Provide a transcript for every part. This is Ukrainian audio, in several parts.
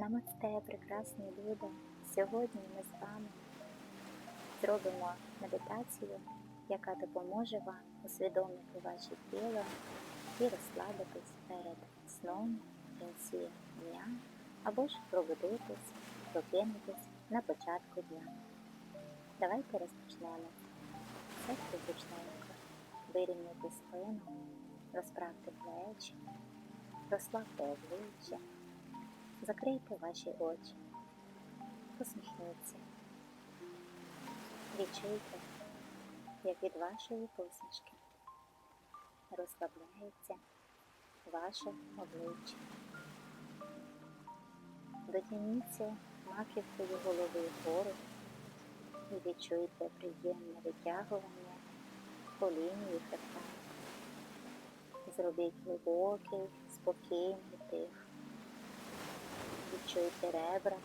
Намасте, прекрасні люди! Сьогодні ми з вами зробимо медитацію, яка допоможе вам усвідомити ваше тіло і розслабитись перед сном кінці дня, або ж пробудитись, прокинутись на початку дня. Давайте розпочнемо. Сядьте зручненько, вирівняйте спину, розправте плечі, розслабте обличчя. Закрийте ваші очі, посміхніться. Відчуйте, як від вашої посмішки розслабляється ваше обличчя. Дотягніться маківкою голови вгору і відчуйте приємне витягування по лінії хребта. Зробіть глибокий, спокійний дих. Відчуйте ребра,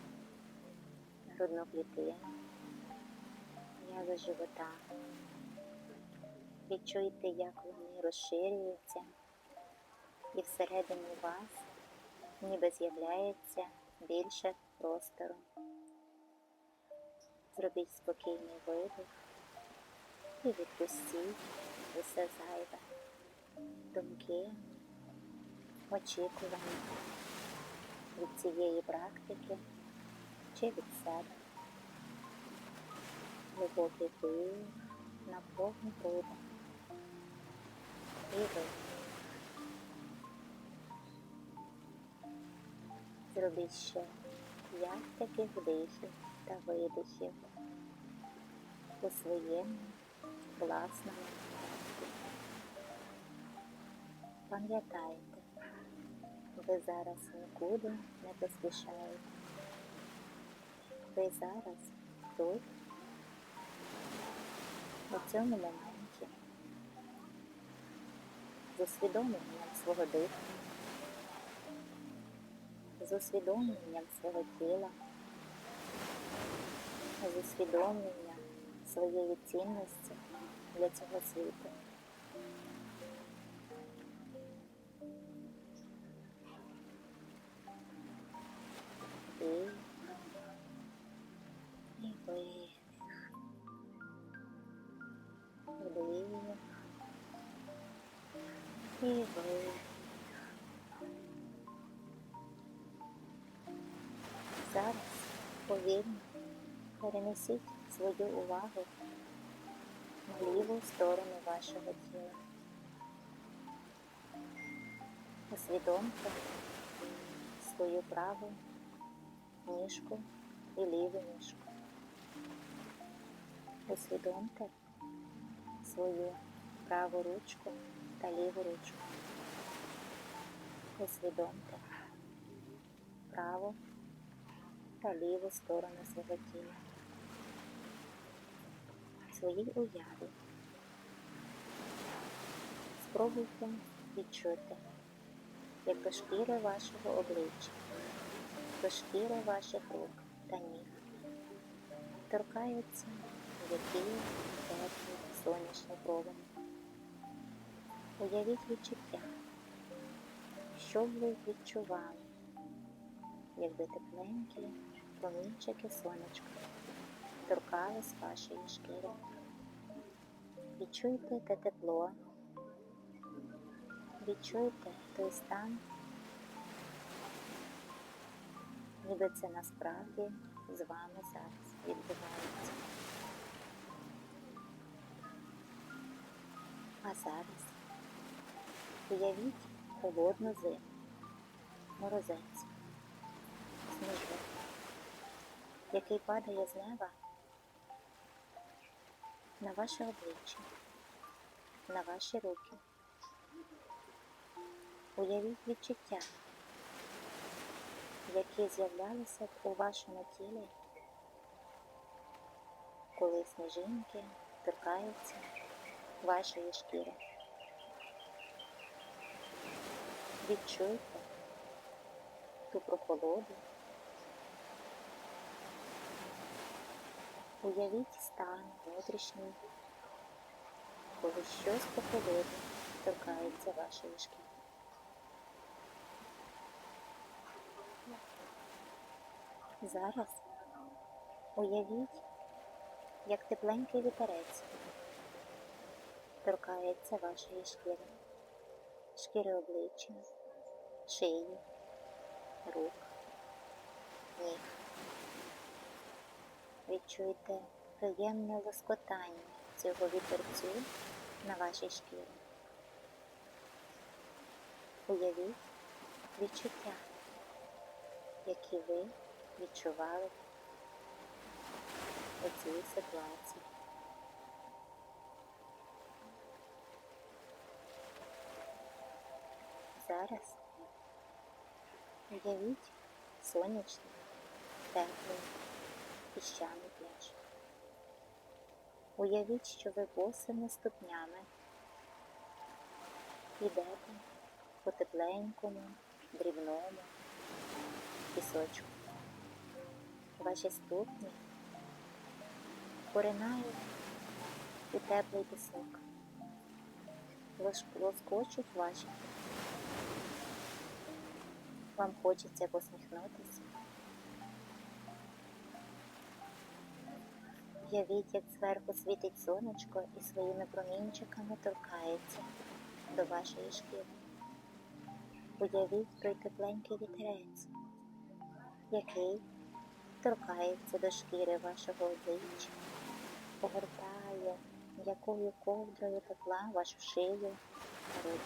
грудну клітину, м'язи живота. Відчуйте, як вони розширюються, і всередині вас ніби з'являється більше простору. Зробіть спокійний видих і відпустіть усе зайве, думки, очікування від цієї практики чи від себе. Глибокий вдих на повну груди і видих. Ще п'ять таких вдихів та видихів у своєму власному. Пам'ятайте, ви зараз нікуди не поспішаєте. Ви зараз тут, у цьому моменті, з усвідомленням свого дихання, з усвідомленням свого тіла, з усвідомленням своєї цінності для цього світу. Зараз повільно перенесіть свою увагу на ліву сторону вашого тіла. Усвідомте свою праву ніжку і ліву ніжку. Усвідомте свою праву ручку та ліву ручку. Усвідомте праву та ліву сторону свого тіла. Своїй уяві спробуйте відчути, як до шкіри вашого обличчя, до шкіри ваших рук та ніг торкаються м'які теплі сонячні промені. Уявіть відчуття, що б ви відчували, якби тепленькі промінчики сонечка торкались вашої шкіри. Відчуйте те тепло, відчуйте той стан, ніби це насправді з вами зараз відбувається. А зараз уявіть холодну зиму, морозець, сніжок, який падає з неба на ваше обличчя, на ваші руки. Уявіть відчуття, які з'являлися б у вашому тілі, коли сніжинки торкаються вашої шкіри. Відчуйте ту прохолоду. Уявіть стан внутрішній, коли щось прохолодне торкається вашої шкіри. Зараз уявіть, як тепленький вітерець торкається вашої шкіри, шкіри обличчя, шиї, рук, ніг. Відчуйте приємне лоскотання цього вітерцю на вашій шкірі. Уявіть відчуття, які ви відчували у цій ситуації. Зараз уявіть сонячний, теплий, піщаний пляж. Уявіть, що ви босими ступнями йдете по тепленькому, дрібному пісочку. Ваші ступні поринають у теплий пісок, лоскочуть ваші. Вам хочеться посміхнутися. Уявіть, як зверху світить сонечко і своїми промінчиками торкається до вашої шкіри. Уявіть той тепленький вітерець, який торкається до шкіри вашого обличчя, погортає м'якою ковдрою тепла вашу шию та руки.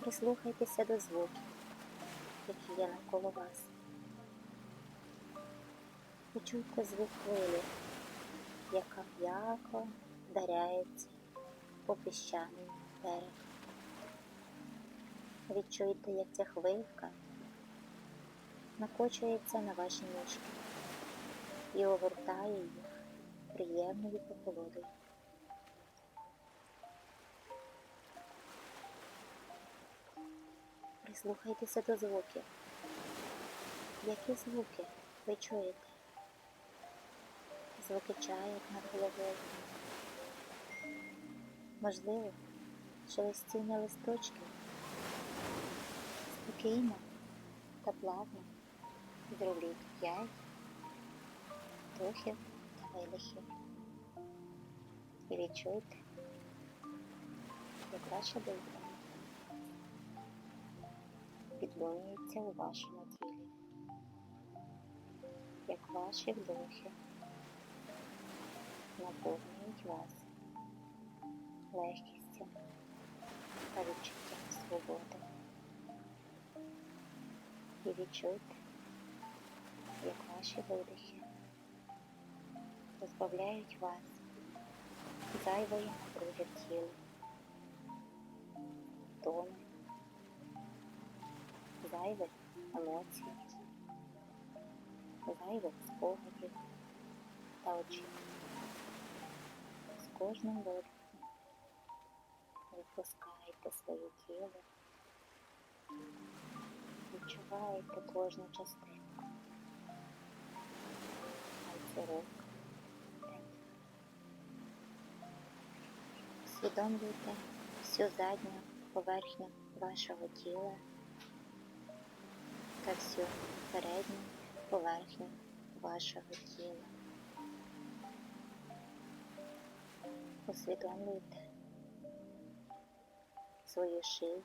Прислухайтеся до звуків, які є навколо вас. Почуйте звук хвилі, яка м'яко вдаряється по піщаний берег. Відчуйте, як ця хвилька накочується на ваші ніжки і огортає їх приємною прохолодою. Прислухайтеся до звуків. Які звуки ви чуєте? Звуки чаєк над головою. Можливо, шелестіння листочків. Спокійно та плавно зробліть п'ять вдохів та видихів. І відчуйте, як ваша думка підлунюється у вашому тілі, як ваші вдохи наповнюють вас легкістю та відчуттям свободи. І відчуйте, як ваші видихи позбавляють вас зайвої напруги в тілі, втоми, зайвих емоцій, зайвих спогадів та очікувань. Кожним видихом випускайте своє тіло, відчуваєте кожну частинку. Пальці рук, темп. Усвідомлюйте всю задню поверхню вашого тіла та всю передню поверхню вашого тіла. Усвідомлюйте свою шию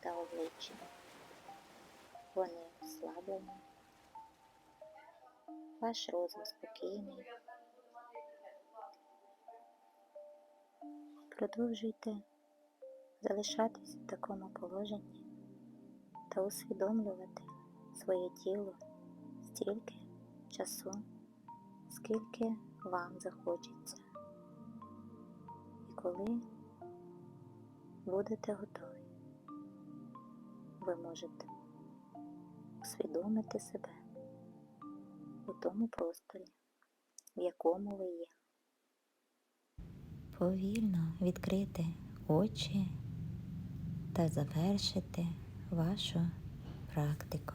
та обличчя. Вони ослаблені. Ваш розум спокійний. Продовжуйте залишатись в такому положенні та усвідомлювати своє тіло стільки часу, скільки вам захочеться. Коли будете готові, ви можете усвідомити себе у тому просторі, в якому ви є. Повільно відкрити очі та завершити вашу практику.